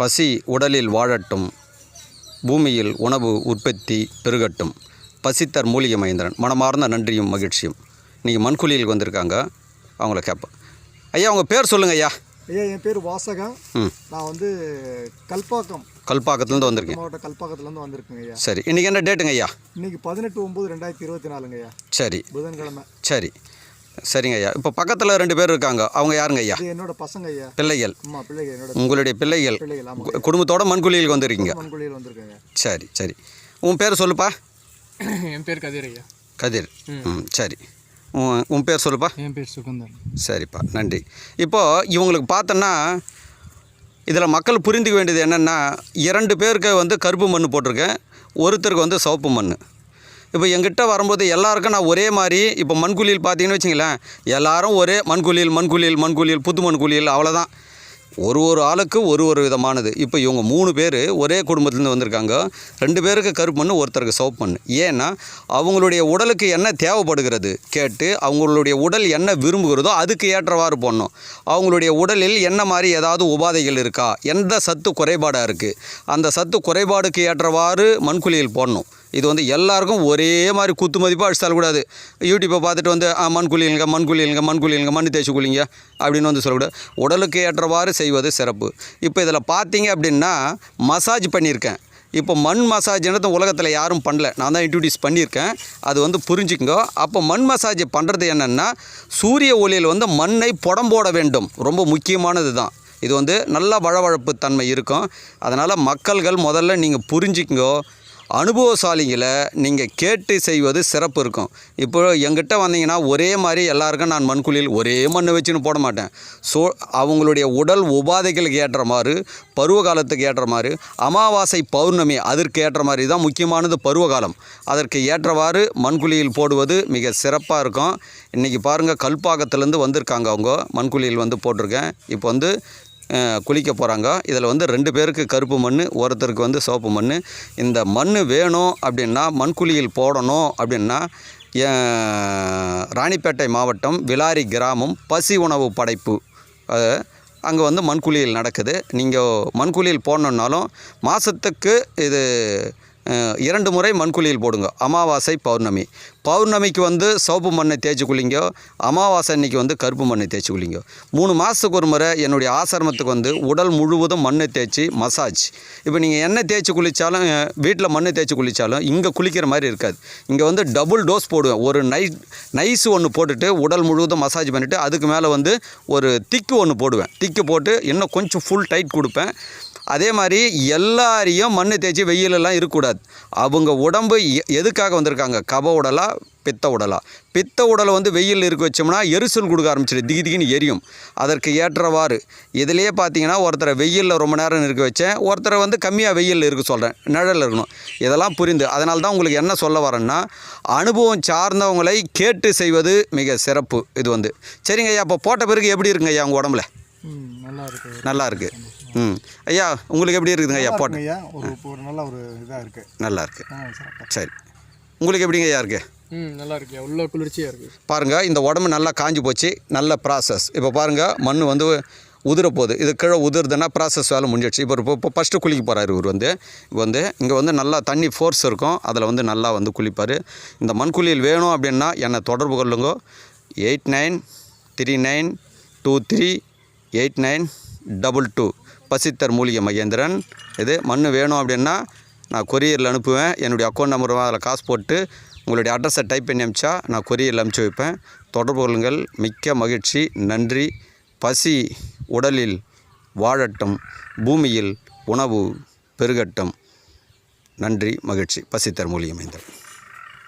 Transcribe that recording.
பசி உடலில் வாழட்டும். பூமியில் உணவு உற்பத்தி பெருகட்டும். பசித்தர் மூலிகை மகேந்திரன் மனமார்ந்த நன்றியும் மகிழ்ச்சியும். நீங்கள் மண்குழியில் வந்திருக்காங்க. அவங்கள கேட்பேன் ஐயா உங்கள் பேர் சொல்லுங்கள் ஐயா. ஐயா என் பேர் வாசகன் ம். நான் வந்து கல்பாக்கம். கல்பாக்கத்துலேருந்து வந்திருக்கேன் மாவட்ட கல்பாக்கத்துலேருந்து வந்திருக்கேங்க ஐயா. சரி இன்றைக்கி என்ன டேட்டுங்க ஐயா? இன்னைக்கு பதினெட்டு ஒம்பது ரெண்டாயிரத்தி இருபத்தி நாலுங்க ஐயா. சரி. புதன்கிழமை. சரி. சரிங்க ஐயா. இப்போ பக்கத்தில் ரெண்டு பேர் இருக்காங்க. அவங்க யாருங்க ஐயா? இது என்னோட பசங்க ஐயா. பிள்ளைகள். உங்களுடைய பிள்ளைகள். குடும்பத்தோட மண்குழியில் வந்திருக்கீங்க. சரி சரி. உன் பேர் சொல்லுப்பா. என் பேர் கதிர் ஐயா. கதிர். ம். சரி. உன் உன் பேர் சொல்லுப்பா. என் பேர் சுகந்தன் சரிப்பா நன்றி. இப்போது இவங்களுக்கு பார்த்தோன்னா இதில் மக்கள் புரிந்துக்க வேண்டியது என்னென்னா இரண்டு பேருக்கு வந்து கருப்பு மண் போட்டிருக்கேன். ஒருத்தருக்கு வந்து சிவப்பு மண் இப்போ எங்கிட்ட வரும்போது எல்லாருக்கும் நான் ஒரே மாதிரி இப்போ மண்குழியில் பார்த்தீங்கன்னு வச்சிங்களேன் எல்லாரும் ஒரே மண்குழியில் மண்குழியில் மண்குழியில் புது மண்குழியில் அவ்வளோதான் ஒரு ஒரு ஆளுக்கு ஒரு ஒரு விதமானது. இப்போ இவங்க மூணு பேர் ஒரே குடும்பத்துலேருந்து வந்திருக்காங்க. ரெண்டு பேருக்கு கருப்பு மண் ஒருத்தருக்கு சோப் மண் ஏன்னா அவங்களுடைய உடலுக்கு என்ன தேவைப்படுகிறது கேட்டு அவங்களுடைய உடல் என்ன விரும்புகிறதோ அதுக்கு ஏற்றவாறு போடணும். அவங்களுடைய உடலில் என்ன மாதிரி ஏதாவது உபாதைகள் இருக்கா? எந்த சத்து குறைபாடாக இருக்குது அந்த சத்து குறைபாடுக்கு ஏற்றவாறு மண்குழியில் போடணும். இது வந்து எல்லாருக்கும் ஒரே மாதிரி குத்து மதிப்பாக அடிச்சு யூடியூப்பை பார்த்துட்டு வந்து மண் குளியலுங்க மண் குளியலுங்க மண் குளியலுங்க மண் தேய்ச்சி குளிங்க அப்படின்னு வந்து சொல்லக்கூடாது உடலுக்கு ஏற்றவாறு செய்வது சிறப்பு. இப்போ இதில் பார்த்தீங்க அப்படின்னா மசாஜ் பண்ணியிருக்கேன். இப்போ மண் மசாஜ்ன்றது உலகத்தில் யாரும் பண்ணல. நான் தான் இன்ட்ரடியூஸ் பண்ணியிருக்கேன். அது வந்து புரிஞ்சுக்கோ அப்போ மண் மசாஜ் பண்ணுறது என்னென்னா சூரிய ஒளியில் வந்து மண்ணை புடம்போட வேண்டும். ரொம்ப முக்கியமானது தான். இது வந்து நல்ல வழவழப்பு தன்மை இருக்கும். அதனால் மக்கள்கள் முதல்ல நீங்கள் புரிஞ்சுக்கோ அனுபவசாலிகளை நீங்கள் கேட்டு செய்வது சிறப்பு இருக்கும். இப்போ எங்கிட்ட வந்தீங்கன்னா ஒரே மாதிரி எல்லாருக்கும் நான் மண்குழியில் ஒரே மண் வச்சுன்னு போட மாட்டேன். ஸோ அவங்களுடைய உடல் உபாதைகளுக்கு ஏற்ற மாதிரி பருவ காலத்துக்கு ஏற்ற மாதிரி அமாவாசை பௌர்ணமி அதற்கு ஏற்ற மாதிரி தான் முக்கியமானது பருவகாலம். அதற்கு ஏற்றவாறு மண்குழியில் போடுவது மிக சிறப்பாக இருக்கும். இன்றைக்கி பாருங்கள் கல்பாக்கத்துலேருந்து வந்திருக்காங்க அவங்க மண்குழியில் வந்து போட்டிருக்கேன். இப்போ வந்து குளிக்க போகிறாங்க இதில் வந்து ரெண்டு பேருக்கு கருப்பு மண் ஒருத்தருக்கு வந்து சோப்பு மண் இந்த மண் வேணும் அப்படின்னா மண்குழியில் போடணும் அப்படின்னா ராணிப்பேட்டை மாவட்டம் விலாரி கிராமம் பசி உணவு படைப்பு. அங்கே வந்து மண்குழியில் நடக்குது. நீங்கள் மண்குழியில் போடணுன்னாலும் மாதத்துக்கு இது இரண்டு முறை மண்குழியில் போடுங்க. அமாவாசை பௌர்ணமி. பௌர்ணமிக்கு வந்து சோப்பு மண்ணை தேய்ச்சி குளிங்க. அமாவாசை அன்னைக்கு வந்து கருப்பு மண்ணை தேய்ச்சி குளிங்க. மூணு மாதத்துக்கு ஒரு முறை என்னுடைய ஆசிரமத்துக்கு வந்து உடல் முழுவதும் மண்ணை தேய்ச்சி மசாஜ் இப்போ நீங்கள் எண்ணெய் தேய்ச்சி குளித்தாலும் வீட்டில் மண்ணை தேய்ச்சி குளித்தாலும் இங்கே குளிக்கிற மாதிரி இருக்காது. இங்கே வந்து டபுள் டோஸ் போடுவேன். ஒரு நைட் நைஸ் ஒன்று போட்டுட்டு உடல் முழுவதும் மசாஜ் பண்ணிவிட்டு அதுக்கு மேலே வந்து ஒரு திக்கு ஒன்று போடுவேன். திக்கு போட்டு இன்னும் கொஞ்சம் ஃபுல் டைட் கொடுப்பேன். அதே மாதிரி எல்லாரையும் மண்ணு தேய்ச்சி வெயிலெல்லாம் இருக்கக்கூடாது. அவங்க உடம்பு எ- எதுக்காக வந்திருக்காங்க? கப உடலா பித்த உடலா? பித்த உடலை வந்து வெயில் இருக்க வச்சோம்னா எரிச்சல் கொடுக்க ஆரம்பிச்சிடு திகி திகின்னு எரியும். அதற்கு ஏற்றவாறு இதுலேயே பார்த்தீங்கன்னா ஒருத்தரை வெயிலில் ரொம்ப நேரம் இருக்க வச்சேன். ஒருத்தரை வந்து கம்மியாக வெயிலில் இருக்க சொல்கிறேன் நிழலில் இருக்கணும். இதெல்லாம் புரிந்து. அதனால தான் உங்களுக்கு என்ன சொல்ல வரேன்னா அனுபவம் சார்ந்தவங்களை கேட்டு செய்வது மிக சிறப்பு. இது வந்து. சரிங்க ஐயா. அப்போ போட்ட பிறகு எப்படி இருக்குங்க ஐயா உங்கள் உடம்புல? நல்லா இருக்கு. நல்லா இருக்கு. ம். ஐயா உங்களுக்கு எப்படி இருக்குதுங்க ஐயா போட்ட? ஐயா. ஒரு ஒரு நல்ல ஒரு இதாக இருக்கு. நல்லா இருக்கு. சிறப்பாக சரி. உங்களுக்கு எப்படிங்க ஐயா இருக்கு? ம் நல்லா இருக்கியா உள்ள குளிர்ச்சியாக இருக்குது பாருங்கள் இந்த உடம்பு நல்லா காஞ்சி போச்சு. நல்ல ப்ராசஸ் இப்போ பாருங்கள் மண் வந்து உதிர போகுது. இது கீழே உதிருதுன்னா ப்ராசஸ் வேலை முடிஞ்சிடுச்சு. இப்போ இப்போ இப்போ ஃபஸ்ட்டு குளிக்க போகிறாரு இவர் வந்து. இப்போ வந்து இங்கே வந்து நல்லா தண்ணி ஃபோர்ஸ் இருக்கும். அதில் வந்து நல்லா வந்து குளிப்பார். இந்த மண்குழியில் வேணும் அப்படின்னா என்னை தொடர்பு கொள்ளுங்க. Eight nine three nine two three eight nine double two பசித்தர் மூலிகை மகேந்திரன். இது மண் வேணும் அப்படின்னா நான் கொரியரில் அனுப்புவேன். என்னுடைய அக்கௌண்ட் நம்பர் அதில் காசு போட்டு உங்களுடைய அட்ரஸை டைப் பண்ணி அனுப்பிச்சா நான் கொரியரில் அனுப்பிச்சி வைப்பேன். தொடர்பு கொள்ளுங்கள். மிக்க மகிழ்ச்சி. நன்றி. பசி உடலில் வாழட்டும். பூமியில் உணவு பெருகட்டும். நன்றி மகிழ்ச்சி. பசித்தர் மூலிகை மகேந்திரன்.